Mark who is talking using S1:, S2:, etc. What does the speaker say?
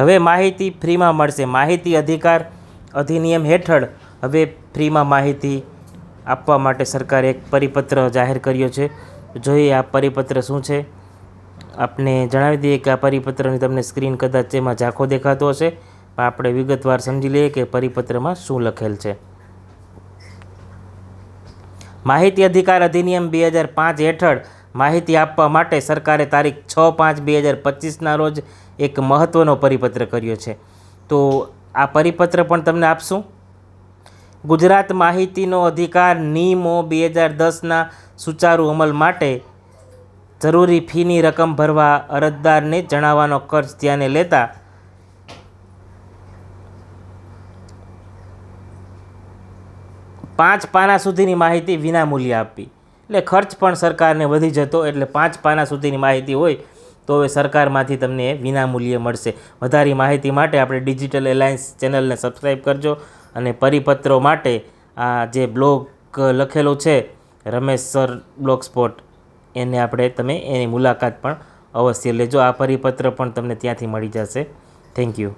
S1: હવે માહિતી ફ્રીમાં મળશે. માહિતી અધિકાર અધિનિયમ હેઠળ હવે ફ્રીમાં માહિતી આપવા માટે સરકારે એક પરિપત્ર જાહેર કર્યો છે. જોઈએ આ પરિપત્ર શું છે. આપને જણાવી દઈએ કે આ પરિપત્રની તમને સ્ક્રીન કદાચ એમાં ઝાંખો દેખાતો હશે. પણ આપણે વિગતવાર સમજી લઈએ કે પરિપત્રમાં શું લખેલ છે. માહિતી અધિકાર અધિનિયમ બે હજાર પાંચ હેઠળ માહિતી આપવા માટે સરકારે તારીખ છ પાંચ બે હજાર પચીસના રોજ એક મહત્ત્વનો પરિપત્ર કર્યો છે. તો આ પરિપત્ર પણ તમને આપશું? ગુજરાત માહિતીનો અધિકાર નિયમો બે હજાર દસના સુચારુ અમલ માટે જરૂરી ફીની રકમ ભરવા અરજદારને જણાવવાનો ખર્ચ ધ્યાને લેતા પાંચ પાના સુધીની માહિતી વિનામૂલ્યે આપવી. એટલે ખર્ચ પણ સરકારને વધી જતો એટલે પાંચ પાના સુધીની માહિતી હોય તો હવે સરકારમાંથી તમને વિનામૂલ્યે મળશે. વધારે માહિતી માટે આપણે ડિજિટલ એલાયન્સ ચેનલને સબસ્ક્રાઈબ કરજો અને પરિપત્રો માટે આ જે બ્લોગ લખેલો છે, રમેશ સર બ્લોગ સ્પોટ એને આપણે તમે એની મુલાકાત પણ અવશ્ય લેજો. આ પરિપત્ર પણ તમને ત્યાંથી મળી જશે. Thank you.